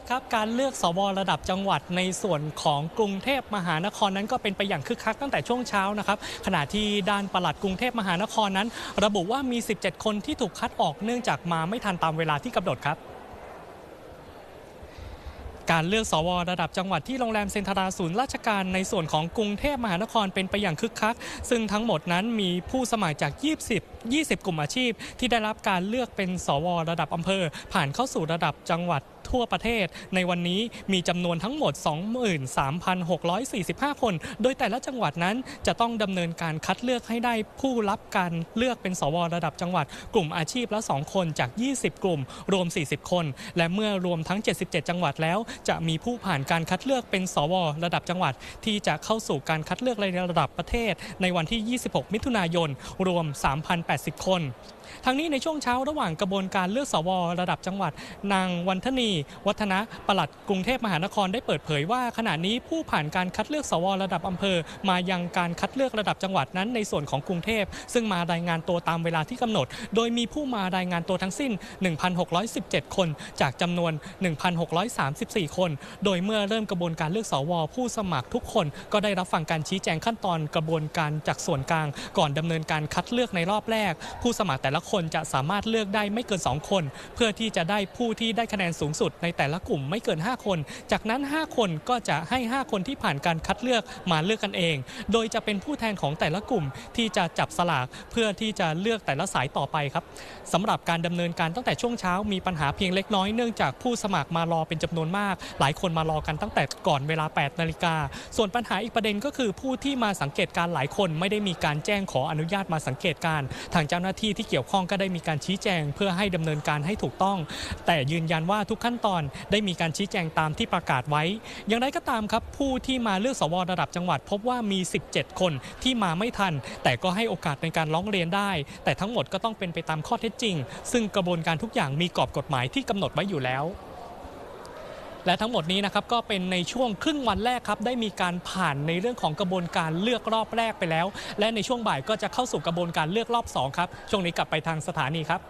ถครับการเลือกสวระดับจังหวัดในส่วนของกรุงเทพมหานครนั้นก็เป็นไปอย่างคึกคักตั้งแต่ช่วงเช้านะครับขณะที่ด้านปลัดกรุงเทพมหานครนั้น ระบุว่ามี 17 คนที่ถูกคัดออกเนื่องจากมาไม่ทันตามเวลาที่กำหนดครับการเลือกสวระดับจังหวัดที่โรงแรมเซ็นทราศูนย์ราชการในส่วนของกรุงเทพมหานครเป็นไปอย่างคึกคัก ซึ่งทั้งหมดนั้นมีผู้สมัครจาก 20 20 กลุ่มอาชีพ ที่ได้รับการเลือกเป็นสวระดับอำเภอ ผ่านเข้าสู่ระดับจังหวัด ทั่วประเทศ ในวันนี้มีจำนวนทั้งหมด 23,645 คน โดยแต่ละจังหวัดนั้นจะต้องดำเนินการคัดเลือกให้ได้ผู้รับการเลือกเป็นสวระดับจังหวัด กลุ่มอาชีพละ 2 คนจาก 20 กลุ่ม รวม 40 คน และเมื่อรวมทั้ง 77 จังหวัดแล้ว จะมีผู้ผ่านการคัดเลือกเป็นสวระดับจังหวัด ที่จะเข้าสู่การคัดเลือกในระดับประเทศ ในวันที่ 26 มิถุนายน รวม 3,080 คนทั้งนี้ในช่วงเช้าระหว่างกระบวนการเลือกสวระดับจังหวัด นางวันธนีวัฒนะปลัดกรุงเทพมหานครได้เปิดเผยว่าขณะนี้ผู้ผ่านการคัดเลือกสวระดับอำเภอ มายังการคัดเลือกระดับจังหวัดนั้นในส่วนของกรุงเทพ ซึ่งมารายงานตัวตามเวลาที่กำหนด โดยมีผู้มารายงานตัวทั้งสิ้น 1,617 คน จากจำนวน 1,634 คน โดยเมื่อเริ่มกระบวนการเลือกสว ผู้สมัครทุกคน ก็ได้รับฟังการชี้แจงขั้นตอนกระบวนการจากส่วนกลาง ก่อนดำเนินการคัดเลือกในรอบแรก ผู้สมัครแต่ละคนจะสามารถเลือกได้ไม่เกิน 2 คน เพื่อที่จะได้ผู้ที่ได้คะแนนสูงสุดในแต่ละกลุ่มไม่เกิน 5 คน จากนั้น 5 คนก็จะให้ 5 คนที่ผ่านการคัดเลือกมาเลือกกันเอง โดยจะเป็นผู้แทนของแต่ละกลุ่มที่จะจับสลากเพื่อที่จะเลือกแต่ละสายต่อไปครับสำหรับการดำเนินการตั้งแต่ช่วงเช้ามีปัญหาเพียงเล็กน้อยเนื่องจากผู้สมัครมารอเป็นจำนวนมาก หลายคนมารอกันตั้งแต่ก่อนเวลา 8 นาฬิกา ส่วนปัญหาอีกประเด็นก็คือผู้ที่มาสังเกตการหลายคนไม่ได้มีการแจ้งขออนุญาตมาสังเกตการ ทางเจ้าหน้าที่ที่เกี่ยวข้องก็ได้มีการชี้แจง เพื่อให้ดำเนินการให้ถูกต้อง แต่ยืนยันว่าทุกขั้นตอนได้มีการชี้แจงตามที่ประกาศไว้ อย่างไรก็ตามครับ ผู้ที่มาเลือกสวระดับจังหวัด พบว่ามี 17 คนที่มาไม่ทัน แต่ก็ให้โอกาสในการร้องเรียนได้ แต่ทั้งหมดก็ต้องเป็นไปตามข้อเท็จจริง ซึ่งกระบวนการทุกอย่างมีกรอบกฎหมายที่กำหนดไว้อยู่แล้วและทั้งหมดนี้นะครับก็เป็นในช่วงครึ่งวันแรกครับได้มีการผ่านในเรื่องของกระบวนการเลือกรอบแรกไปแล้ว และในช่วงบ่ายก็จะเข้าสู่กระบวนการเลือกรอบสองครับช่วงนี้กลับไปทางสถานีครับ